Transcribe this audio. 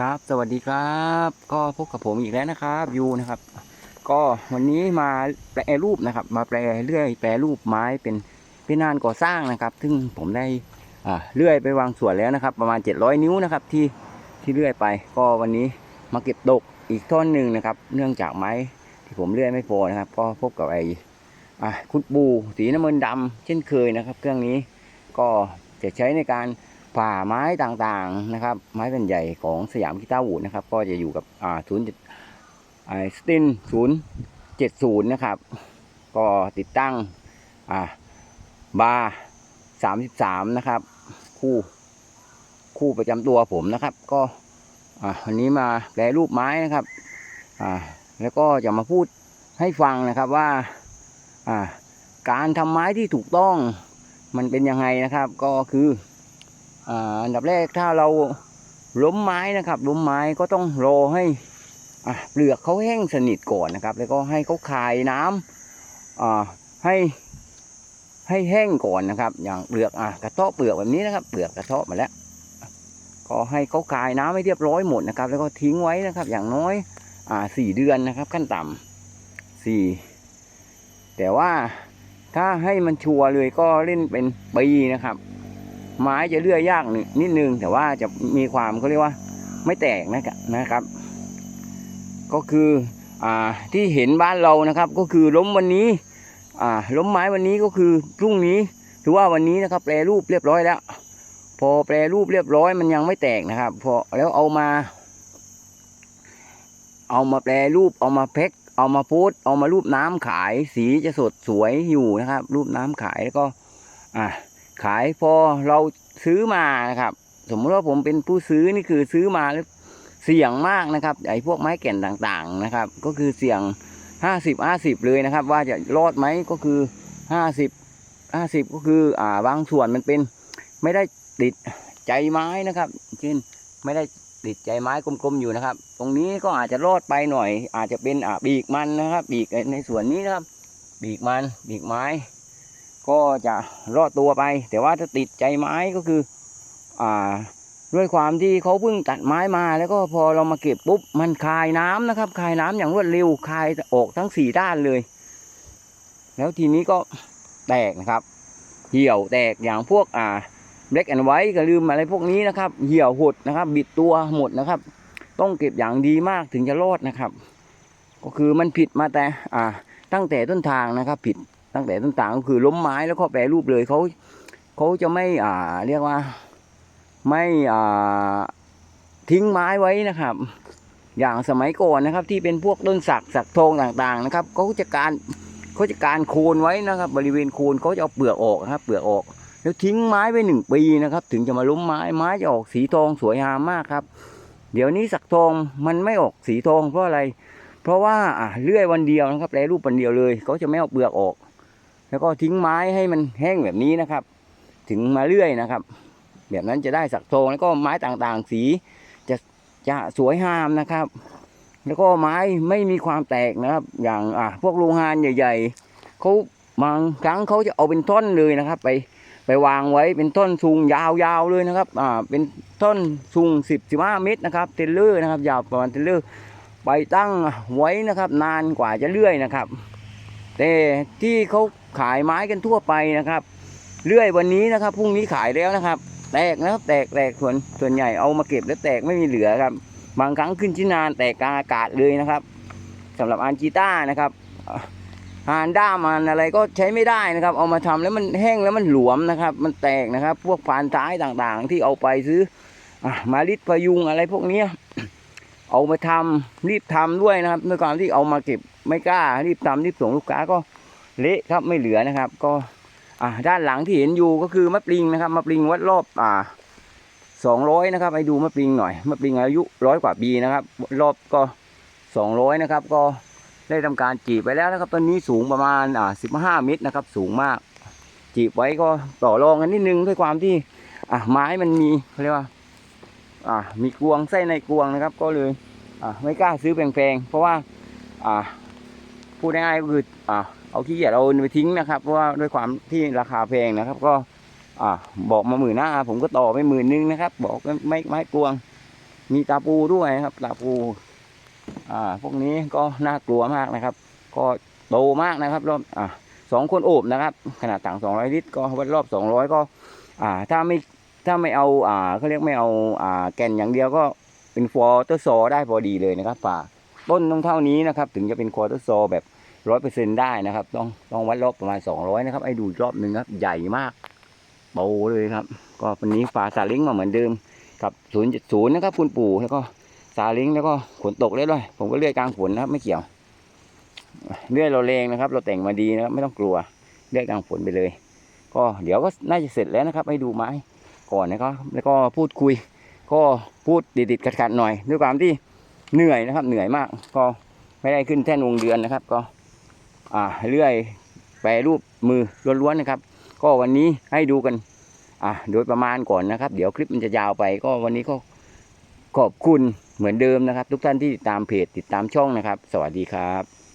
ครับ สวัสดีครับ ก็พบกับผมอีกแล้วนะครับยูนะครับ ก็วันนี้มาแปรรูปนะครับ มาแปรเลื่อย แปรรูปไม้เป็นเป็นงานก่อสร้างนะครับ ซึ่งผมได้เลื่อยไปวางส่วนแล้วนะครับ ประมาณ 700 นิ้วนะครับที่ที่เลื่อยไป ก็วันนี้มาเก็บดกอีกท่อนหนึ่งนะครับ เนื่องจากไม้ที่ผมเลื่อยไม่พอนะครับ ก็พบกับไอ้คุดบู สีน้ำมันดำเช่นเคยนะครับ เครื่องนี้ก็จะใช้ในการ ผ่าไม้ต่างๆนะครับ ไม้เป็นใหญ่ของสยามกีตาร์วูดนะครับ ก็จะอยู่กับอ่าศูนย์ไอสตินศูนย์เจ็ดศูนย์นะครับ ก็ติดตั้งอ่าบาร์สามสิบสามนะครับ คู่คู่ประจำตัวผมนะครับ ก็อ่าวันนี้มาแปรรูปไม้นะครับอ่าแล้วก็จะมาพูดให้ฟังนะครับว่าอ่าการทำไม้ที่ถูกต้องมันเป็นยังไงนะครับ ก็คือ อันดับแรกถ้าเราล้มไม้นะครับล้มไม้ก็ต้องรอให้เปลือกเขาแห้งสนิทก่อนนะครับ แล้วก็ให้เขาคายน้ำอ่าให้ให้แห้งก่อนนะครับ อย่างเปลือกอะกระเทาะเปลือกแบบนี้นะครับ เปลือกกระเทาะมาแล้วก็ให้เขาคายน้ำให้เรียบร้อยหมดนะครับ แล้วก็ทิ้งไว้นะครับ อย่างน้อยอ่าสี่เดือนนะครับ ขั้นต่ำสี่แต่ว่าถ้าให้มันชัวร์เลยก็เล่นเป็นปีนะครับ ไม้จะเลื่อยยากนิดนึง แต่ว่าจะมีความเขาเรียกว่าไม่แตกนะครับนะครับ ก็คืออ่าที่เห็นบ้านเรานะครับ ก็คือล้มวันนี้อ่าล้มไม้วันนี้ก็คือพรุ่งนี้ถือว่าวันนี้นะครับ แปรรูปเรียบร้อยแล้ว พอแปรรูปเรียบร้อยมันยังไม่แตกนะครับพอแล้วเอามา เอามาแปรรูปเอามาแพ็คเอามาโพสต์เอามารูปน้ำขาย สีจะสดสวยอยู่นะครับ รูปน้ำขายแล้วก็ อ่า ขายพอเราซื้อมานะครับ สมมติว่าผมเป็นผู้ซื้อนี่คือซื้อมาแล้วเสี่ยงมากนะครับไอ้พวกไม้แก่นต่างๆนะครับ ก็คือเสี่ยงห้าสิบห้าสิบเลยนะครับ ว่าจะรอดไหมก็คือห้าสิบห้าสิบก็คืออ่าบางส่วนมันเป็นไม่ได้ติดใจไม้นะครับเช่นไม่ได้ติดใจไม้กลมๆอยู่นะครับ ตรงนี้ก็อาจจะรอดไปหน่อย อาจจะเป็นอ่าปีกมันนะครับปีกในส่วนนี้นะครับปีกมันปีกไม้ ก็จะรอดตัวไป แต่ว่าถ้าติดใจไม้ก็คืออ่าด้วยความที่เขาเพิ่งตัดไม้มาแล้วก็พอเรามาเก็บปุ๊บมันคายน้ำนะครับ คายน้ำอย่างรวดเร็วคายออกทั้งสี่ด้านเลย แล้วทีนี้ก็แตกนะครับ เหี่ยวแตกอย่างพวกอ่าเบล็กแอนไวท์ก็ลืมอะไรพวกนี้นะครับ เหี่ยวหดนะครับ บิดตัวหมดนะครับ ต้องเก็บอย่างดีมากถึงจะรอดนะครับ ก็คือมันผิดมาแต่อ่าตั้งแต่ต้นทางนะครับ ผิด ตั้งแต่ต้นทางก็คือล้มไม้แล้วก็แปรรูปเลยเขาเขาจะไม่อ่าเรียกว่า ไม่อ่าทิ้งไม้ไว้นะครับ อย่างสมัยก่อนนะครับ ที่เป็นพวกต้นสักสักทองต่างๆนะครับเขาจะการเขาจะการโคนไว้นะครับ บริเวณโคนเขาจะเอาเปลือกออกนะครับ เปลือกออก แล้วทิ้งไม้ไว้หนึ่งปีนะครับ ถึงจะมาล้มไม้ไม้จะออกสีทองสวยงามมากครับ เดี๋ยวนี้สักทองมันไม่ออกสีทองเพราะอะไร เพราะว่าอ่าเลื่อยวันเดียวนะครับแปรรูปวันเดียวเลยเขาจะไม่เอาเปลือกออก แล้วก็ทิ้งไม้ให้มันแห้งแบบนี้นะครับ ถึงมาเลื่อยนะครับ แบบนั้นจะได้สักทองแล้วก็ไม้ต่างๆ สีจะจะสวยงามนะครับ แล้วก็ไม้ไม่มีความแตกนะครับ อย่างอะพวกโรงงานใหญ่ๆเขาบางครั้งเขาจะเอาเป็นท่อนเลยนะครับ ไปไปวางไว้เป็นท่อนสูงยาวๆเลยนะครับ อ่า เป็นท่อนสูงสิบสิบห้าเมตรนะครับ เทเลอร์นะครับ ยาวประมาณเทเลอร์ ไปตั้งไว้นะครับ นานกว่าจะเลื่อยนะครับ แต่ที่เขา ขายไม้กันทั่วไปนะครับ เลื่อยวันนี้นะครับพรุ่งนี้ขายแล้วนะครับ แตกนะครับแตกแตกส่วนส่วนใหญ่เอามาเก็บแล้วแตกไม่มีเหลือครับ บางครั้งขึ้นที่นนานแตกกลางอากาศเลยนะครับสำหรับอานกีต้านะครับฮานด้ามันอะไรก็ใช้ไม่ได้นะครับ เอามาทำแล้วมันแห้งแล้วมันหลวมนะครับ มันแตกนะครับ พวกฟานท้ายต่างๆ ที่เอาไปซื้ออมาลิดพยุงอะไรพวกเนี้เอามาทำรีบทำด้วยนะครับด้วยความที่เอามาเก็บไม่กล้ารีบทำรีบส่งลูกค้าก็ เละครับไม่เหลือนะครับ ก็อ่าด้านหลังที่เห็นอยู่ก็คือมะปริงนะครับมะปริงวัดรอบอ่าสองร้อยนะครับไปดูมะปริงหน่อยมะปริงอายุร้อยกว่าปีนะครับ รอบก็สองร้อยนะครับ ก็ได้ทำการจีบไปแล้วนะครับ ตอนนี้สูงประมาณอ่าสิบห้าเมตรนะครับ สูงมาก จีบไว้ก็ต่อรองกันนิดนึงด้วยความที่อะไม้มันมีเขาเรียกว่าอ่ามีกวงไส้ในกวงนะครับ ก็เลยอ่าไม่กล้าซื้อแพงๆเพราะว่าอ่าพูดง่ายๆก็คืออ่า เอาขี้เกียจเอาไปทิ้งนะครับ เพราะว่าด้วยความที่ราคาแพงนะครับ ก็อ่าบอกมาหมื่นห้าผมก็ต่อไปหมื่นนึงนะครับ บอกไม่ไม่ไม่กวง มีตาปูด้วยครับตาปู อ่า พวกนี้ก็น่ากลัวมากนะครับ ก็โตมากนะครับรอบอ่าสองคนโอบนะครับ ขนาดถังสองร้อยลิตรก็วัดรอบสองร้อยก็ อ่า ถ้าไม่ถ้าไม่เอาอ่าเขาเรียกไม่เอาอ่าแก่นอย่างเดียวก็เป็นฟอร์เตอร์ซอได้พอดีเลยนะครับป่าต้นต้องเท่านี้นะครับ ถึงจะเป็นควอเตอร์ซอแบบ ร้อยเปอร์เซ็นได้นะครับ ต้องต้องวัดรอบประมาณสองร้อยนะครับไอ้ดูรอบหนึ่งครับ ใหญ่มากโตเลยครับ ก็วันนี้ฝาซาเล้งมาเหมือนเดิมกับศูนย์ศูนย์นะครับ คุณปู่แล้วก็ซาเล้งแล้วก็ฝนตกเลยด้วยผมก็เลื่อยกลางฝนนะครับ ไม่เกี่ยวเลื่อยเราแรงนะครับ เราแต่งมาดีนะครับ ไม่ต้องกลัวเลื่อยกลางฝนไปเลย ก็เดี๋ยวก็น่าจะเสร็จแล้วนะครับ ให้ดูไม้ก่อนนะครับแล้วก็พูดคุย ก็พูดติดๆขัดๆหน่อยด้วยความที่เหนื่อยนะครับ เหนื่อยมาก ก็ไม่ได้ขึ้นแท่นวงเดือนนะครับ ก็ อ่าเลื่อยแปรรูปมือล้วนๆนะครับ ก็วันนี้ให้ดูกัน อ่าโดยประมาณก่อนนะครับ เดี๋ยวคลิปมันจะยาวไป ก็วันนี้ก็ขอบคุณเหมือนเดิมนะครับ ทุกท่านที่ติดตามเพจติดตามช่องนะครับ สวัสดีครับ